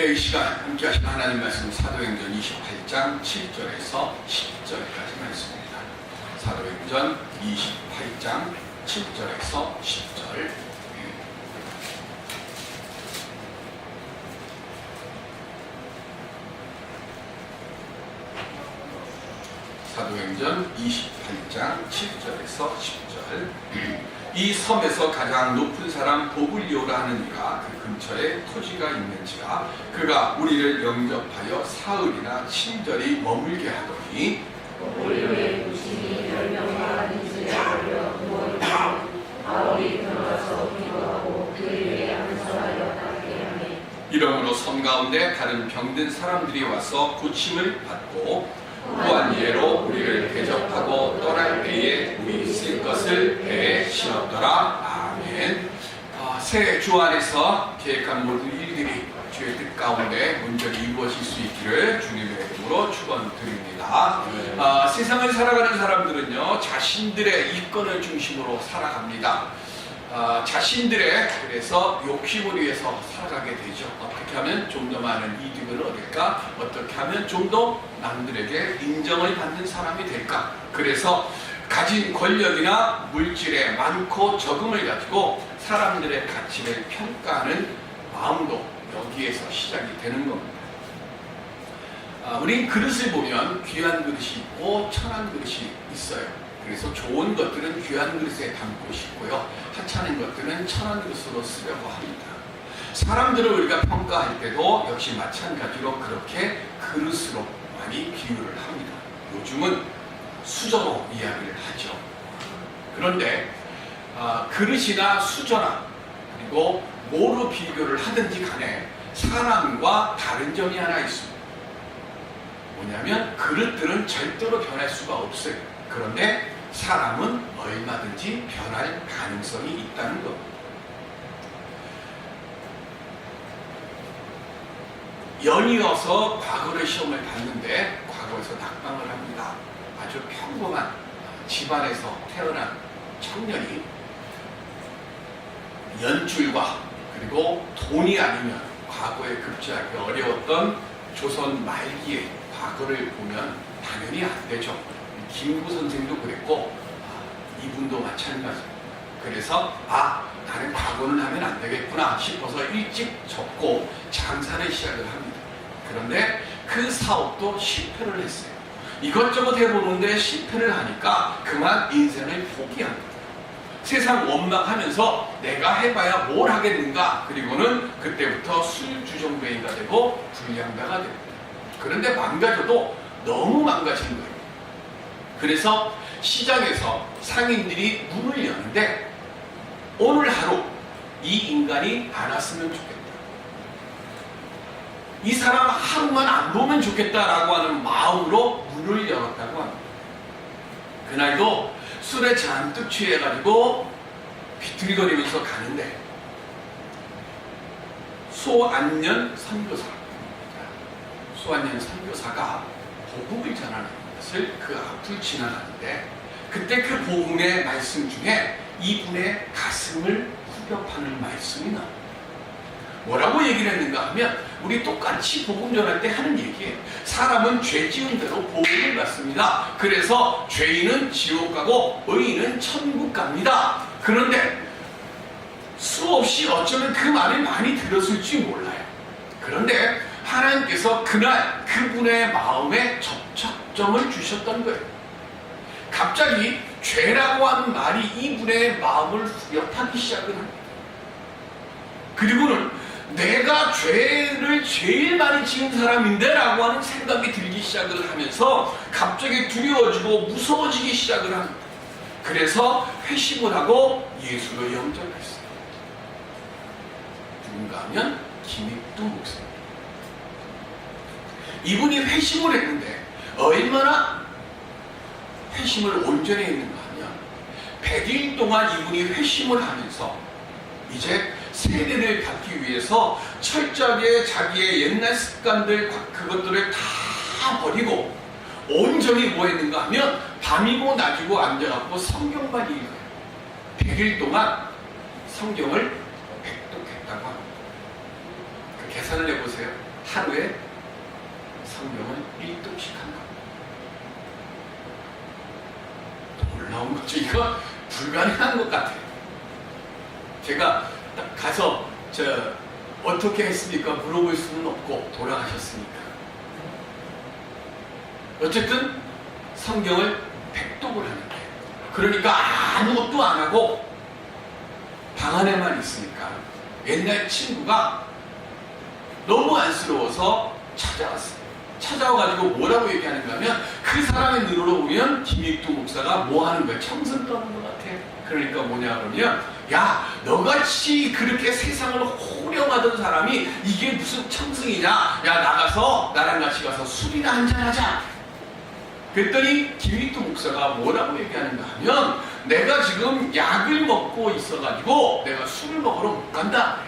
네, 이 시간 함께 하신 하나님 말씀 사도행전 28장 7절에서 10절까지 말씀입니다. 사도행전 28장 7절에서 10절. 사도행전 28장 7절에서 10절. 이 섬에서 가장 높은 사람 보블리오라 이가 그 근처에 토지가 있는지라 그가 우리를 영접하여 사흘이나 친절히 머물게 하더니 이러므로 섬 가운데 다른 병든 사람들이 와서 고침을 받고 무한 예로 우리를 대접하고 떠날 때에 우리 쓸 것을 배에 실었더라. 아멘. 아, 새주 안에서 계획한 모든 일들이 주의 뜻 가운데 온전히 이루어질 수 있기를 주님의 이름으로 축원드립니다. 아, 세상을 살아가는 사람들은요 자신들의 이권을 중심으로 살아갑니다. 아, 자신들의 그래서 욕심을 위해서 살아가게 되죠. 어떻게 하면 좀 더 많은 이득을 얻을까? 어떻게 하면 좀 더 남들에게 인정을 받는 사람이 될까? 그래서 가진 권력이나 물질에 많고 적음을 가지고 사람들의 가치를 평가하는 마음도 여기에서 시작이 되는 겁니다. 아, 우린 그릇을 보면 귀한 그릇이 있고 천한 그릇이 있어요. 그래서 좋은 것들은 귀한 그릇에 담고 싶고요. 하찮은 것들은 천한 그릇으로 쓰려고 합니다. 사람들을 우리가 평가할 때도 역시 마찬가지로 그렇게 그릇으로 많이 비유를 합니다. 요즘은 수저로 이야기를 하죠. 그런데 아, 그릇이나 수저나 그리고 뭐로 비교를 하든지 간에 사람과 다른 점이 하나 있습니다. 뭐냐면 그릇들은 절대로 변할 수가 없어요. 그런데 사람은 얼마든지 변할 가능성이 있다는 겁니다. 연이어서 과거를 시험을 봤는데 과거에서 낙방을 합니다. 아주 평범한 집안에서 태어난 청년이 연줄과 그리고 돈이 아니면 과거에 급제하기 어려웠던 조선 말기의 과거를 보면 당연히 안 되죠. 김구 선생도 그랬고 아, 이분도 마찬가지입니다. 그래서 아 나는 과거는 하면 안 되겠구나 싶어서 일찍 접고 장사를 시작을 합니다. 그런데 그 사업도 실패를 했어요. 이것저것 해보는데 실패를 하니까 그만 인생을 포기합니다. 세상 원망하면서 내가 해봐야 뭘 하겠는가 그리고는 그때부터 술주정뱅이가 되고 불량자가 됩니다. 그런데 망가져도 너무 망가진 거예요. 그래서 시장에서 상인들이 문을 여는데 오늘 하루 이 인간이 안 왔으면 좋겠다. 이 사람 하루만 안 보면 좋겠다라고 하는 마음으로 문을 열었다고 합니다. 그날도 술에 잔뜩 취해가지고 비틀거리면서 가는데 소안년 선교사 소안년 선교사가 복음을 전하는 것을 그 앞을 지나가는데 그때 그 복음의 말씀 중에 이분의 가슴을 후벼파는 말씀이 나옵니다. 뭐라고 얘기를 했는가 하면 우리 똑같이 복음 전할 때 하는 얘기예요. 사람은 죄 지은 대로 복음을 받습니다. 그래서 죄인은 지옥 가고 의인은 천국 갑니다. 그런데 수없이 어쩌면 그 말을 많이 들었을지 몰라요. 그런데 하나님께서 그날 그분의 마음에 접착점을 주셨던 거예요. 갑자기 죄라고 하는 말이 이분의 마음을 후벼타기 시작을 합니다. 그리고는 내가 죄를 제일 많이 지은 사람인데 라고 하는 생각이 들기 시작을 하면서 갑자기 두려워지고 무서워지기 시작을 합니다. 그래서 회심을 하고 예수를 영접했어요. 누군가 하면 김익두 목사님. 이분이 회심을 했는데 얼마나 회심을 온전히 했는가 하면 100일 동안 이분이 회심을 하면서 이제 세례를 받기 위해서 철저하게 자기의 옛날 습관들 그것들을 다 버리고 온전히 뭐 했는가 하면 밤이고 낮이고 앉아갖고 성경만 읽어요. 100일 동안 성경을 백독했다고 합니다. 그 계산을 해보세요. 하루에 성경을 1독씩 한 겁니다. 놀라운 거죠. 이거 불가능한 것 같아요. 제가 딱 가서 저 어떻게 했습니까? 물어볼 수는 없고 돌아가셨으니까. 어쨌든 성경을 백독을 하는데 그러니까 아무것도 안 하고 방 안에만 있으니까 옛날 친구가 너무 안쓰러워서 찾아왔어요. 찾아와가지고 뭐라고 얘기하는가 하면 그 사람의 눈으로 보면 김익두 목사가 뭐 하는 거야? 청승 떠는 것 같아. 그러니까 뭐냐 그러면 야 너같이 그렇게 세상을 호령하던 사람이 이게 무슨 청승이냐? 야 나가서 나랑 같이 가서 술이나 한잔하자. 그랬더니 김익두 목사가 뭐라고 얘기하는가 하면 내가 지금 약을 먹고 있어가지고 내가 술을 먹으러 못 간다.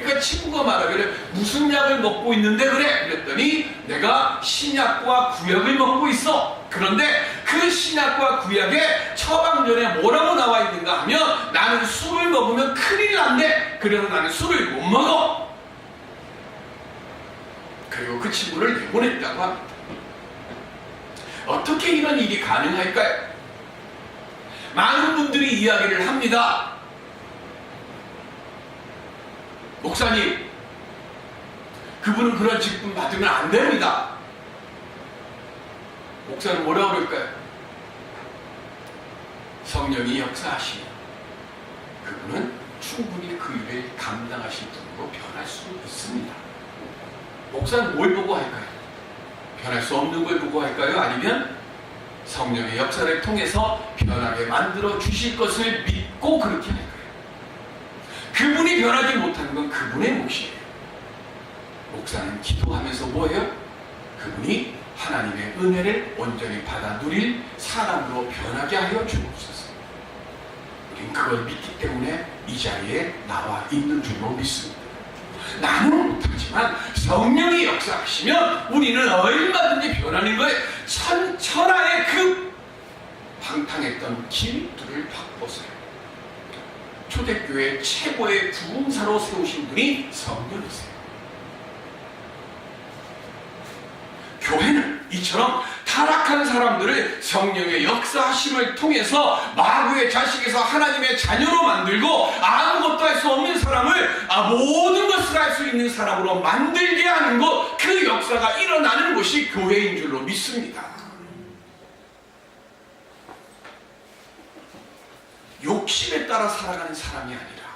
그러니까 친구가 말하기를 무슨 약을 먹고 있는데 그래? 그랬더니 내가 신약과 구약을 먹고 있어. 그런데 그 신약과 구약에 처방전에 뭐라고 나와 있는가 하면 나는 술을 먹으면 큰일 난대. 그래서 나는 술을 못 먹어. 그리고 그 친구를 내보냈다고 합니다. 어떻게 이런 일이 가능할까요? 많은 분들이 이야기를 합니다. 목사님, 그분은 그런 직분 받으면 안 됩니다. 목사는 뭐라고 그럴까요? 성령이 역사하시면 그분은 충분히 그 일을 감당하실 정도로 변할 수 있습니다. 목사는 뭘 보고 할까요? 변할 수 없는 걸 보고 할까요? 아니면 성령의 역사를 통해서 변하게 만들어 주실 것을 믿고 그렇게 할까요? 그분이 변하지 못하는 건 그분의 몫이에요. 목사는 기도하면서 뭐예요? 그분이 하나님의 은혜를 온전히 받아 누릴 사람으로 변하게 하여 주옵소서. 우린 그걸 믿기 때문에 이 자리에 나와 있는 줄로 믿습니다. 나는 못하지만 성령이 역사하시면 우리는 얼마든지 변하는 거예요. 천, 천하의 그 방탕했던 기mit들을 바꿔서요. 초대교회 최고의 부흥사로 세우신 분이 성령이세요. 교회는 이처럼 타락한 사람들을 성령의 역사하심을 통해서 마구의 자식에서 하나님의 자녀로 만들고 아무것도 할 수 없는 사람을 아, 모든 것을 할 수 있는 사람으로 만들게 하는 것, 그 역사가 일어나는 것이 교회인 줄로 믿습니다. 욕심에 따라 살아가는 사람이 아니라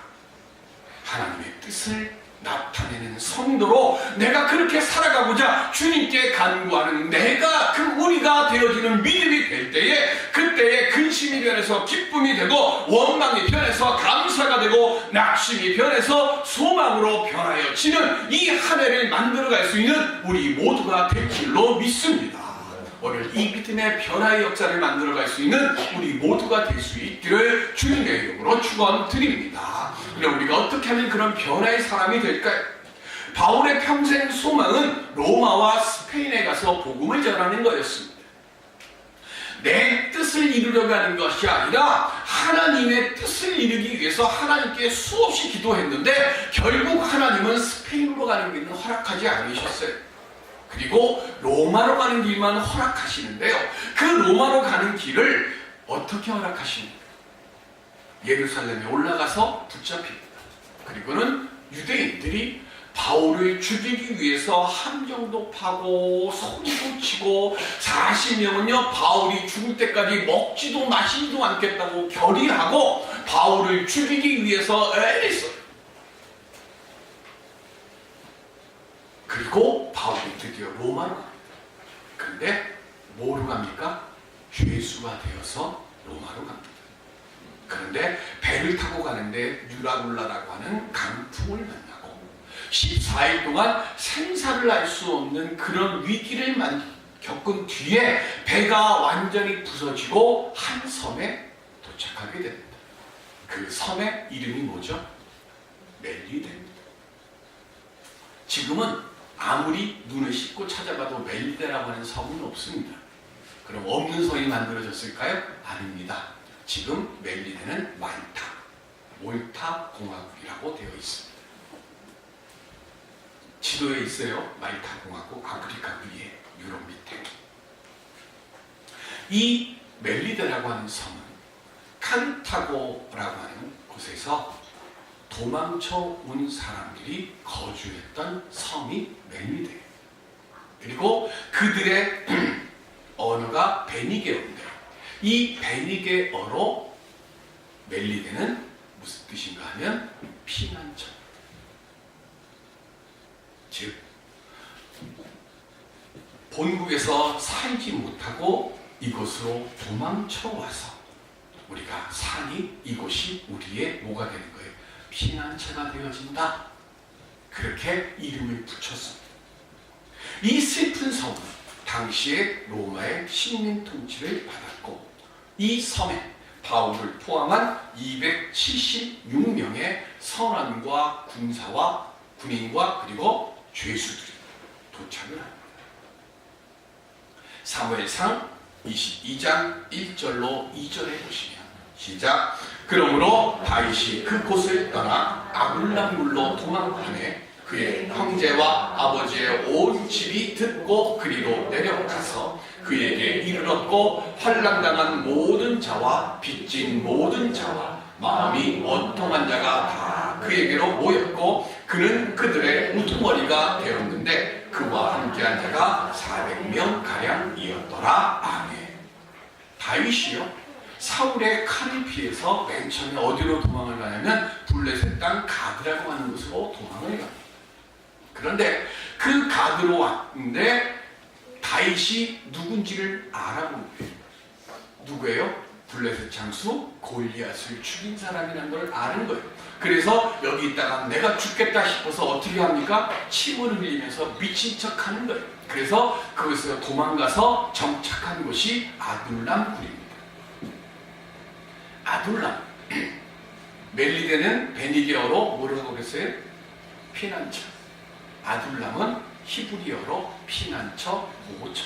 하나님의 뜻을 나타내는 성도로 내가 그렇게 살아가고자 주님께 간구하는 내가 그 우리가 되어지는 믿음이 될 때에 그때에 근심이 변해서 기쁨이 되고 원망이 변해서 감사가 되고 낙심이 변해서 소망으로 변하여지는 이 한 해를 만들어갈 수 있는 우리 모두가 될 줄로 믿습니다. 오늘 이 믿음의 변화의 역사를 만들어갈 수 있는 우리 모두가 될 수 있기를 주님의 이름으로 축원드립니다. 그럼 우리가 어떻게 하면 그런 변화의 사람이 될까요? 바울의 평생 소망은 로마와 스페인에 가서 복음을 전하는 거였습니다. 내 뜻을 이루려고 하는 것이 아니라 하나님의 뜻을 이루기 위해서 하나님께 수없이 기도했는데 결국 하나님은 스페인으로 가는 길은 허락하지 않으셨어요. 그리고 로마로 가는 길만 허락하시는데요. 그 로마로 가는 길을 어떻게 허락하십니까? 예루살렘에 올라가서 붙잡힙니다. 그리고는 유대인들이 바울을 죽이기 위해서 함정도 파고 소리도 치고 40명은요 바울이 죽을 때까지 먹지도 마시지도 않겠다고 결의하고 바울을 죽이기 위해서 애했어요. 그리고 바울이 드디어 로마로 갑니다. 그런데 뭐로 갑니까? 죄수가 되어서 로마로 갑니다. 그런데 배를 타고 가는데 유라굴라라고 하는 강풍을 만나고 14일 동안 생사를 알 수 없는 그런 위기를 만, 겪은 뒤에 배가 완전히 부서지고 한 섬에 도착하게 됩니다. 그 섬의 이름이 뭐죠? 멜리데입니다. 지금은 아무리 눈을 씻고 찾아봐도 멜리데라고 하는 섬은 없습니다. 그럼 없는 섬이 만들어졌을까요? 아닙니다. 지금 멜리데는 말타, 몰타 공화국이라고 되어 있습니다. 지도에 있어요. 말타 공화국 아프리카 위에 유럽 밑에. 이 멜리데라고 하는 섬은 칸타고라고 하는 곳에서 도망쳐 온 사람들이 거주했던 섬이 멜리데. 그리고 그들의 언어가 베니게어인데 이 베니게어로 멜리데는 무슨 뜻인가 하면 피난처. 즉 본국에서 살지 못하고 이곳으로 도망쳐 와서 우리가 사니 이곳이 우리의 뭐가 되는 거예요? 피난처가 되어진다. 그렇게 이름을 붙였습니다. 이 슬픈 섬은 당시에 로마의 식민 통치를 받았고 이 섬에 바울을 포함한 276명의 선원과 군사와 군인과 그리고 죄수들이 도착을 합니다. 사무엘상 22장 1절로 2절에 보시면 시작. 그러므로 다윗이 그 곳을 떠나 아굴람굴로 도망하네 그의 형제와 아버지의 온 집이 듣고 그리로 내려가서 그에게 이르렀고 환란당한 모든 자와 빚진 모든 자와 마음이 원통한 자가 다 그에게로 모였고 그는 그들의 우두머리가 되었는데 그와 함께한 자가 400명 가량이었더라. 아멘. 다윗이요 사울의 칼을 피해서 맨 처음에 어디로 도망을 가냐면 블레셋 땅 가드라고 하는 곳으로 도망을 갑니다. 그런데 그 가드로 왔는데 다윗이 누군지를 알아본 거예요. 누구예요? 블레셋 장수 골리앗을 죽인 사람이라는 걸 아는 거예요. 그래서 여기 있다가 내가 죽겠다 싶어서 어떻게 합니까? 침을 흘리면서 미친 척 하는 거예요. 그래서 그곳에서 도망가서 정착한 곳이 아둘람 굴입니다. 아둘람. 멜리데는 베니게어로 뭐라고 그랬어요? 피난처. 아둘람은 히브리어로 피난처, 보호처.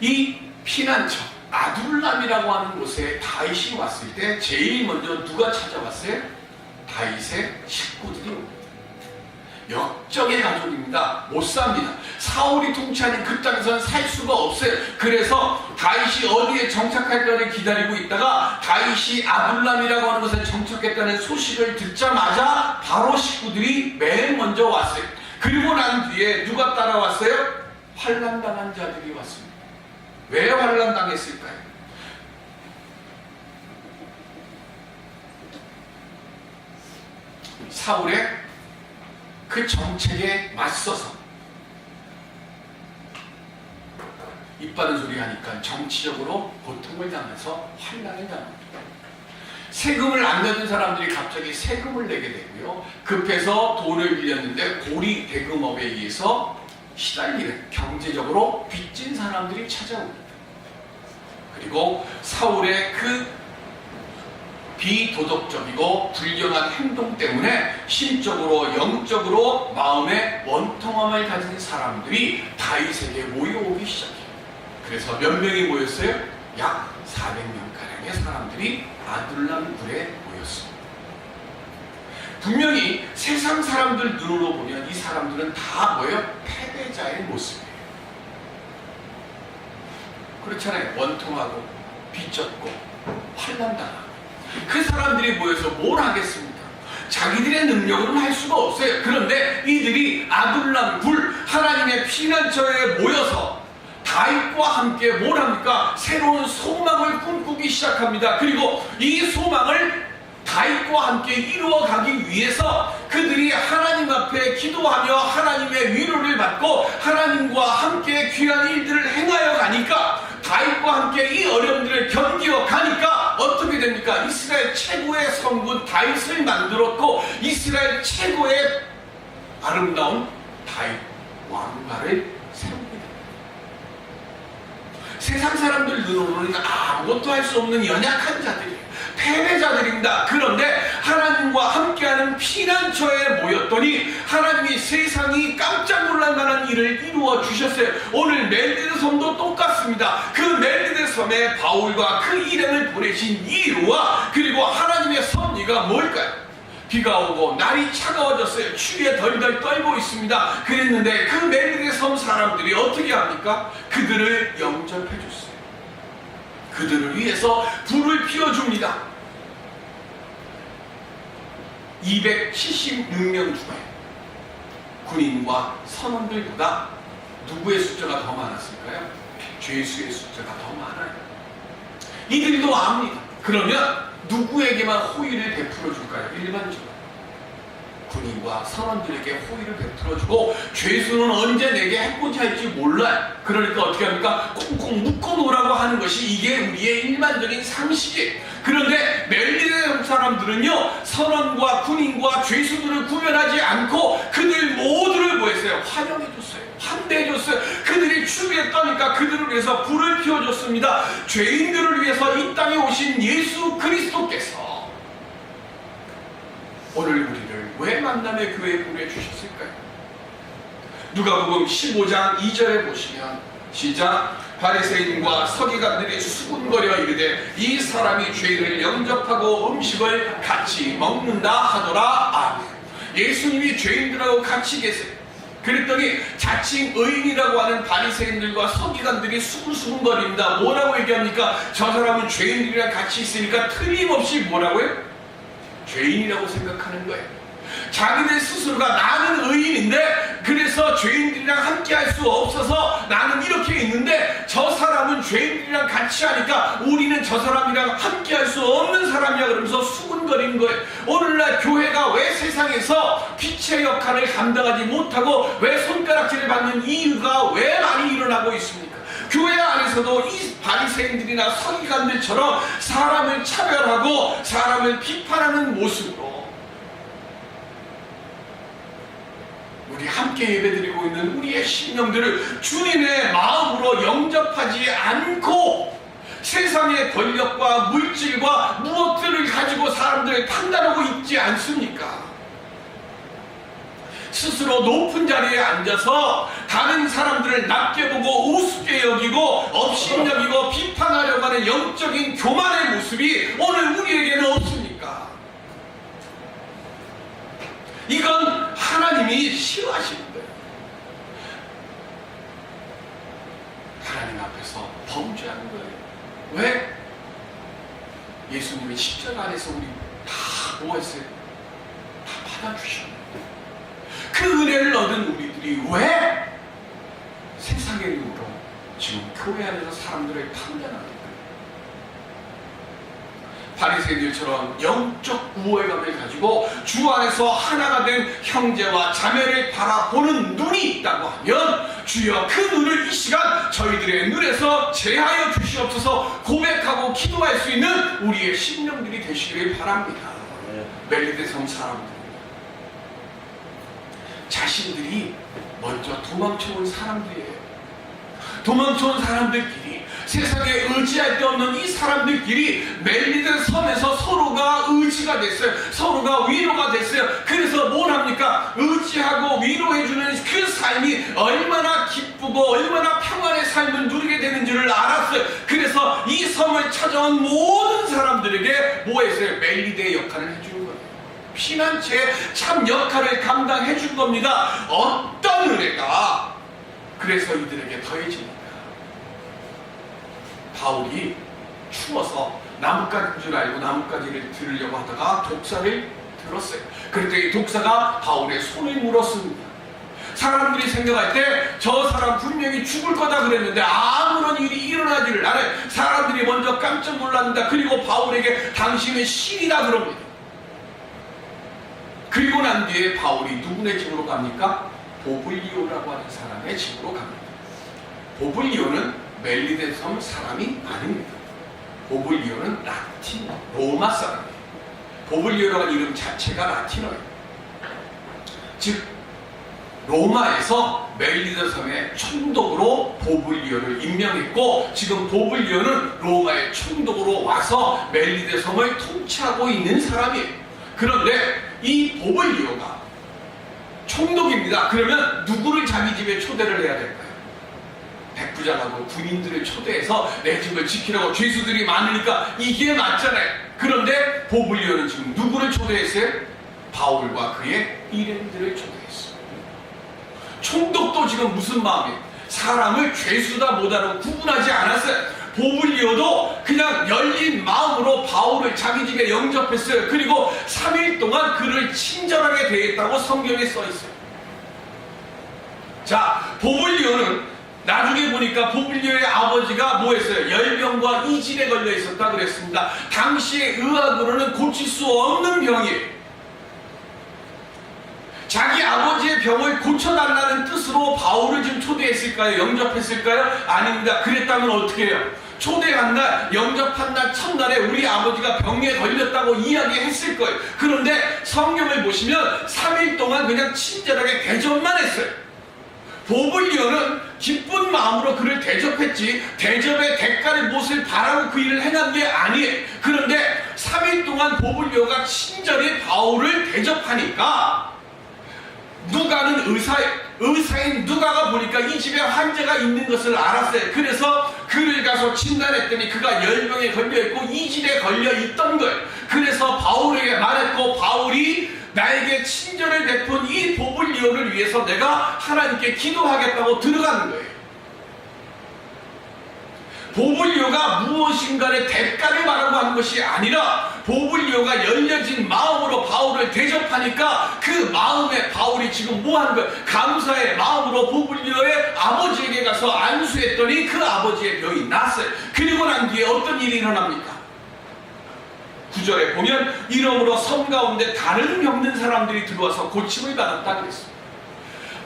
이 피난처, 아둘람이라고 하는 곳에 다윗이 왔을 때 제일 먼저 누가 찾아왔어요? 다윗의 식구들이 옵니다. 역적의 가족입니다. 못 삽니다. 사울이 통치하는 그 땅에서는 살 수가 없어요. 그래서 다윗이 어디에 정착할까를 기다리고 있다가 다윗이 아둘람이라고 하는 곳에 정착했다는 소식을 듣자마자 바로 식구들이 맨 먼저 왔어요. 그리고 난 뒤에 누가 따라왔어요? 환란당한 자들이 왔습니다. 왜 환란당했을까요? 사울의 그 정책에 맞서서 이빠른 소리 하니까 정치적으로 고통을 당해서 환란을 당합니다. 세금을 안 내는 사람들이 갑자기 세금을 내게 되고요. 급해서 돈을 빌렸는데 고리 대금업에 의해서 시달리는 경제적으로 빚진 사람들이 찾아옵니다. 그리고 사울의 그 비도덕적이고 불경한 행동 때문에 심적으로 영적으로 마음에 원통함을 가진 사람들이 다윗에게 모여오기 시작해요. 그래서 몇 명이 모였어요? 약 400명 가량의 사람들이 아둘람 굴에 모였습니다. 분명히 세상 사람들 눈으로 보면 이 사람들은 다 뭐예요? 패배자의 모습이에요. 그렇잖아요. 원통하고 빚졌고 환난당하고 그 사람들이 모여서 뭘 하겠습니까? 자기들의 능력으로는 할 수가 없어요. 그런데 이들이 아둘람 굴 하나님의 피난처에 모여서 다윗과 함께 뭘 합니까? 새로운 소망을 꿈꾸기 시작합니다. 그리고 이 소망을 다윗과 함께 이루어가기 위해서 그들이 하나님 앞에 기도하며 하나님의 위로를 받고 하나님과 함께 귀한 일들을 행하여 가니까 다윗과 함께 이 어려움들을 견디어 가니까 어떻게 됩니까? 이스라엘 최고의 성군 다윗을 만들었고 이스라엘 최고의 아름다운 다윗 왕가를 세웁니다. 세상 사람들 눈으로는 아무것도 할 수 없는 연약한 자들이에요. 패배자들입니다. 그런데 하나님과 함께하는 피난처에 모였더니 하나님이 세상이 깜짝 놀랄 만한 일을 이루어 주셨어요. 오늘 멜디드 섬도 똑같습니다. 그 멜디드 섬에 바울과 그 일행을 보내신 이유와 그리고 하나님의 섭리가 뭘까요? 비가 오고 날이 차가워졌어요. 추위에 덜덜 떨고 있습니다. 그랬는데 그 멜리의 섬 사람들이 어떻게 합니까? 그들을 영접해 줬어요. 그들을 위해서 불을 피워줍니다. 276명 중에 군인과 선원들보다 누구의 숫자가 더 많았을까요? 죄수의 숫자가 더 많아요. 이들도 압니다. 그러면 누구에게만 호의를 베풀어 줄까요? 일반적으로. 군인과 선원들에게 호의를 베풀어주고 죄수는 언제 내게 해코지 할지 몰라요. 그러니까 어떻게 합니까? 콩콩 묶어놓으라고 하는 것이 이게 우리의 일반적인 상식이에요. 그런데 멜리의 사람들은요 선원과 군인과 죄수들을 구별하지 않고 그들 모두를 뭐했어요? 환영해줬어요. 환대해줬어요. 그들이 추위에 떠니까 그들을 위해서 불을 피워줬습니다. 죄인들을 위해서 이 땅에 오신 예수 그리스도께서 오늘 우리를 왜 만남의 교회에 보내주셨을까요? 누가복음 15장 2절에 보시면 시작 바리새인과 서기관들이 수군거려 이르되 이 사람이 죄를 영접하고 음식을 같이 먹는다 하더라 아멘 예수님이 죄인들하고 같이 계세요 그랬더니 자칭 의인이라고 하는 바리새인들과 서기관들이 수군수군거립니다 뭐라고 얘기합니까? 저 사람은 죄인들이랑 같이 있으니까 틀림없이 뭐라고요? 죄인이라고 생각하는 거예요. 자기들 스스로가 나는 의인인데 그래서 죄인들이랑 함께 할 수 없어서 나는 이렇게 있는데 저 사람은 죄인들이랑 같이 하니까 우리는 저 사람이랑 함께 할 수 없는 사람이야 그러면서 수군거리는 거예요. 오늘날 교회가 왜 세상에서 빛의 역할을 감당하지 못하고 왜 손가락질을 받는 이유가 왜 많이 일어나고 있습니까? 교회 안에서도 이 바리새인들이나 서기관들처럼 사람을 차별하고 사람을 비판하는 모습으로 우리 함께 예배드리고 있는 우리의 신령들을 주님의 마음으로 영접하지 않고 세상의 권력과 물질과 무엇들을 가지고 사람들을 판단하고 있지 않습니까? 스스로 높은 자리에 앉아서 다른 사람들을 낮게 보고 우습게 여기고 업신 여기고 비판하려고 하는 영적인 교만의 모습이 오늘 우리에게는 없습니까? 이건 하나님이 싫어하시는 거예요. 하나님 앞에서 범죄하는 거예요. 왜? 예수님이 십자가 안에서 우리 다 뭐했어요? 다 받아주셨는데 그 은혜를 얻은 우리들이 왜 세상의 눈으로 지금 교회 안에서 사람들을 판단합니까? 바리새인들처럼 영적 우월감을 가지고 주 안에서 하나가 된 형제와 자매를 바라보는 눈이 있다고 하면 주여 그 눈을 이 시간 저희들의 눈에서 제하여 주시옵소서 고백하고 기도할 수 있는 우리의 심령들이 되시길 바랍니다. 멜리데성 사람들 자신들이 먼저 도망쳐온 사람들이에요. 도망쳐온 사람들끼리 세상에 의지할 데 없는 이 사람들끼리 멜리드 섬에서 서로가 의지가 됐어요. 서로가 위로가 됐어요. 그래서 뭘 합니까? 의지하고 위로해주는 그 삶이 얼마나 기쁘고 얼마나 평안의 삶을 누리게 되는 줄을 알았어요. 그래서 이 섬을 찾아온 모든 사람들에게 뭐 했어요? 멜리드의 역할을 해주는 거예요. 피난처의 참 역할을 감당해 준 겁니다. 어떤 은혜가 그래서 이들에게 더해집니다. 바울이 추워서 나뭇가지인 줄 알고 나뭇가지를 들으려고 하다가 독사를 들었어요. 그랬더니 독사가 바울의 손을 물었습니다. 사람들이 생각할 때 저 사람 분명히 죽을 거다 그랬는데 아무런 일이 일어나지를 않아요. 사람들이 먼저 깜짝 놀랍니다. 그리고 바울에게 당신은 신이다 그럽니다. 그리고 난 뒤에 바울이 누구네 집으로 갑니까? 보블리오라고 하는 사람의 집으로 갑니다. 보블리오는 멜리데 섬 사람이 아닙니다. 보블리오는 라틴, 로마 사람이에요. 보블리오라는 이름 자체가 라틴어예요. 즉, 로마에서 멜리데 섬의 총독으로 보블리오를 임명했고 지금 보블리오는 로마의 총독으로 와서 멜리데 섬을 통치하고 있는 사람이에요. 그런데 이 보블리오가 총독입니다. 그러면 누구를 자기 집에 초대를 해야 될까요? 백부장하고 군인들을 초대해서 내 집을 지키라고 죄수들이 많으니까 이게 맞잖아요. 그런데 보블리오는 지금 누구를 초대했어요? 바울과 그의 일행들을 초대했어요. 총독도 지금 무슨 마음이에요? 사람을 죄수다 못하고 구분하지 않았어요. 보블리오도 그냥 열린 마음으로 바울을 자기 집에 영접했어요. 그리고 3일 동안 그를 친절하게 대했다고 성경에 써 있어요. 자, 보블리오는 나중에 보니까 보블리오의 아버지가 뭐 했어요? 열병과 이질에 걸려 있었다 그랬습니다. 당시의 의학으로는 고칠 수 없는 병이에요. 자기 아버지의 병을 고쳐달라는 뜻으로 바울을 초대했을까요? 영접했을까요? 아닙니다. 그랬다면 어떻게 해요? 초대한 날, 영접한 날 첫날에 우리 아버지가 병에 걸렸다고 이야기했을 거예요. 그런데 성경을 보시면 3일 동안 그냥 친절하게 대접만 했어요. 보블리오는 기쁜 마음으로 그를 대접했지 대접의 대가를 무엇을 바라고 그 일을 행한 게 아니에요. 그런데 3일 동안 보블리오가 친절히 바울을 대접하니까 누가는 의사, 의사인 누가가 보니까 이 집에 환자가 있는 것을 알았어요. 그래서 그를 가서 진단했더니 그가 열병에 걸려 있고 이질에 걸려 있던 거예요. 그래서 바울에게 말했고 바울이 나에게 친절을 베푼 이 보블리오를 위해서 내가 하나님께 기도하겠다고 들어가는 거예요. 보블리오가 무엇인가의 대가를 바라고 하는 것이 아니라 보블리오가 열려진 마음으로 바울을 대접하니까 그 마음에 바울이 지금 뭐 하는 거야? 감사의 마음으로 보블리오의 아버지에게 가서 안수했더니 그 아버지의 병이 났어요. 그리고 난 뒤에 어떤 일이 일어납니까? 구절에 보면 이러므로 섬 가운데 다른 병든 사람들이 들어와서 고침을 받았다 그랬어요.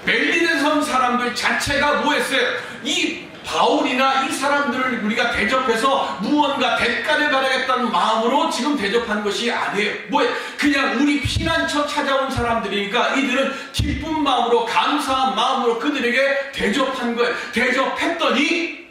멜리네 섬 사람들 자체가 뭐했어요? 이 바울이나 이 사람들을 우리가 대접해서 무언가 대가를 받아야겠다는 마음으로 지금 대접한 것이 아니에요. 뭐예요? 그냥 우리 피난처 찾아온 사람들이니까 이들은 기쁜 마음으로 감사한 마음으로 그들에게 대접한 거예요. 대접했더니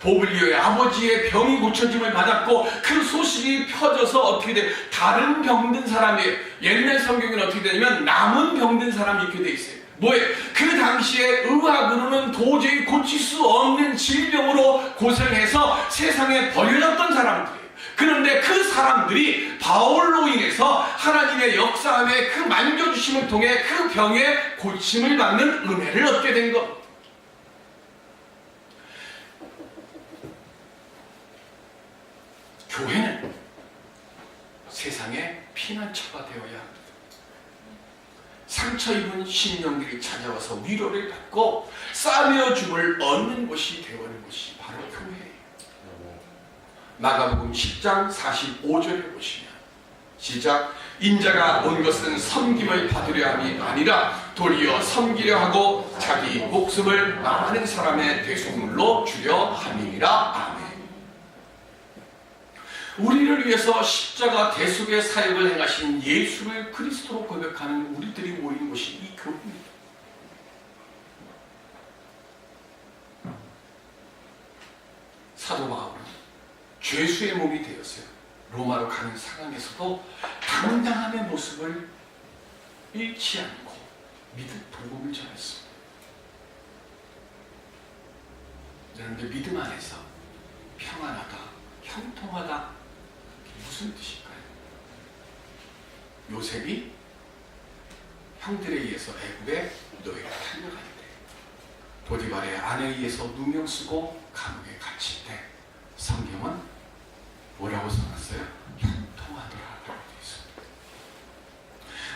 보블리오의 아버지의 병이 고쳐짐을 받았고 그 소식이 펴져서 어떻게 돼? 다른 병든 사람이 옛날 성경에는 어떻게 되냐면 남은 병든 사람이 이렇게 돼 있어요. 뭐예요? 그 당시에 의학으로는 도저히 고칠 수 없는 질병으로 고생해서 세상에 버려졌던 사람들이에요. 그런데 그 사람들이 바울로 인해서 하나님의 역사함에 그 만져주심을 통해 그 병의 고침을 받는 은혜를 얻게 된 것. 교회는 세상의 피난처가 되어야 합니다. 상처 입은 신령들이 찾아와서 위로를 받고 싸매어 줌을 얻는 곳이 되어는 것이 바로 교회예요. 마가복음 10장 45절에 보시면 시작 인자가 온 것은 섬김을 받으려 함이 아니라 도리어 섬기려 하고 자기 목숨을 많은 사람의 대속물로 주려 함이니라 아멘. 우리를 위해서 십자가 대속의 사역을 행하신 예수를 그리스도로 고백하는 우리들이 모인 곳이 이 교회입니다. 사도 바울은 죄수의 몸이 되었어요. 로마로 가는 상황에서도 당당함의 모습을 잃지 않고 믿음 복음을 전했습니다. 여러분들 믿음 안에서 평안하다, 형통하다 무슨 뜻일까요? 요셉이 형들에 의해서 애굽에 노예로 탈려갈 때 보디발의 아내에 의해서 누명 쓰고 감옥에 갇힐 때 성경은 뭐라고 써놨어요? 형통하더라라고 되어 있습니다.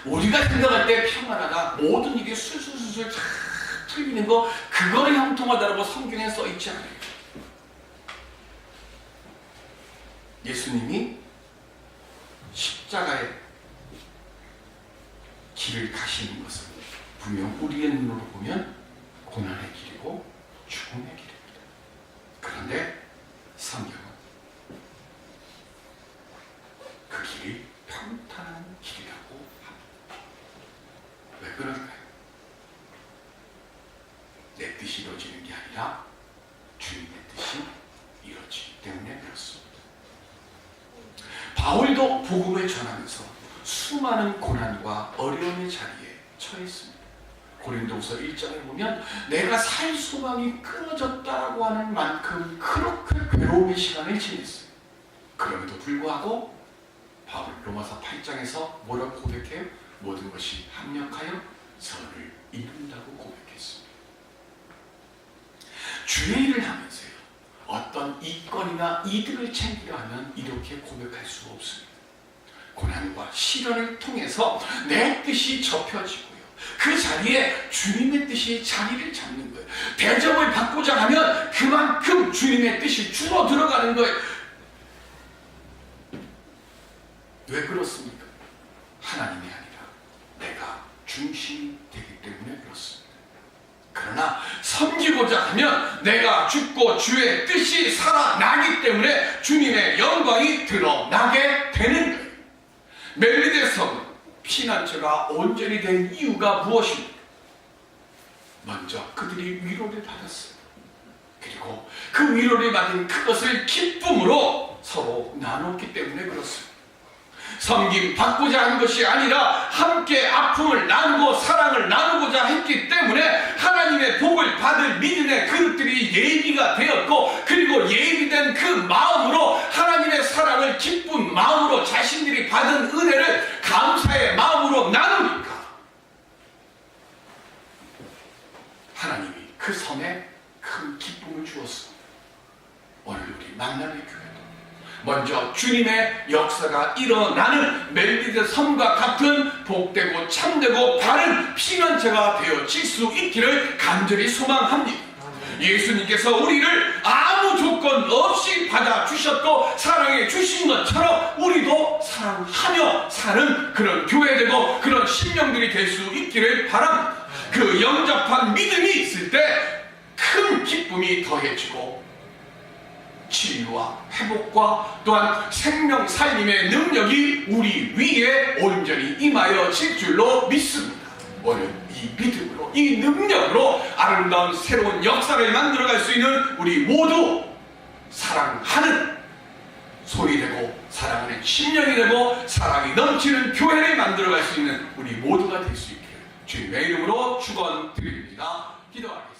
우리가 생각할 때 평안하다 모든 일이 술술술술 잘 풀리는 거 그거를 형통하다라고 성경에 써 있지 않아요. 예수님이 십자가의 길을 가시는 것은 분명 우리의 눈으로 보면 고난의 길이고 죽음의 길입니다. 그런데 성경은 그 길이 평탄한 길이라고 합니다. 왜 그럴까요? 내 뜻이 이루어지는 게 아니라 주님의 뜻이 이루어지기 때문에 그렇습니다. 바울도 복음을 전하면서 수많은 고난과 어려움의 자리에 처했습니다. 고린도서 1장에 보면 내가 살 소망이 끊어졌다라고 하는 만큼 그렇게 괴로움의 시간을 지냈어요. 그럼에도 불구하고 바울 로마서 8장에서 뭐라고 고백해요? 모든 것이 합력하여 선을 이룬다고 고백했습니다. 주의 일을 하면서요. 어떤 이권이나 이득을 챙기려 하면 이렇게 고백할 수 없습니다. 고난과 시련을 통해서 내 뜻이 접혀지고요. 그 자리에 주님의 뜻이 자리를 잡는 거예요. 대접을 받고자 하면 그만큼 주님의 뜻이 줄어 들어가는 거예요. 왜 그렇습니까? 하나님이 아니라 내가 중심이 되기 때문에 그렇습니다. 그러나 섬기고자 하면 내가 죽고 주의 뜻이 살아나기 때문에 주님의 영광이 드러나게 되는 거예요. 멜리데 성은 피난처가 온전히 된 이유가 무엇입니까? 먼저 그들이 위로를 받았어요. 그리고 그 위로를 받은 그것을 기쁨으로 서로 나눴기 때문에 그렇습니다. 섬김 받고자 한 것이 아니라 함께 아픔을 나누고 사랑을 나누고자 했기 때문에 하나님의 복을 받을 믿음의 그릇들이 예비가 되었고 그리고 예비된 그 마음으로 하나님의 사랑을 기쁜 마음으로 자신들이 받은 은혜를 감사의 마음으로 나누니까 하나님이 그 섬에 큰 기쁨을 주었습니다. 오늘 우리 만남의 교회도 먼저 주님의 역사가 일어나는 멜리드 섬과 같은 복되고 참되고 바른 피난처가 되어질 수 있기를 간절히 소망합니다. 예수님께서 우리를 아무 조건 없이 받아 주셨고 사랑해 주신 것처럼 우리도 사랑하며 사는 그런 교회 되고 그런 신령들이 될 수 있기를 바랍니다. 그 영접한 믿음이 있을 때 큰 기쁨이 더해지고 치유와 회복과 또한 생명 살림의 능력이 우리 위에 온전히 임하여 질 줄로 믿습니다. 오늘 이 믿음으로 이 능력으로 아름다운 새로운 역사를 만들어갈 수 있는 우리 모두 사랑하는 소리 되고 사랑하는 심령이 되고 사랑이 넘치는 교회를 만들어갈 수 있는 우리 모두가 될 수 있기를 주님의 이름으로 축원드립니다. 기도하겠습니다.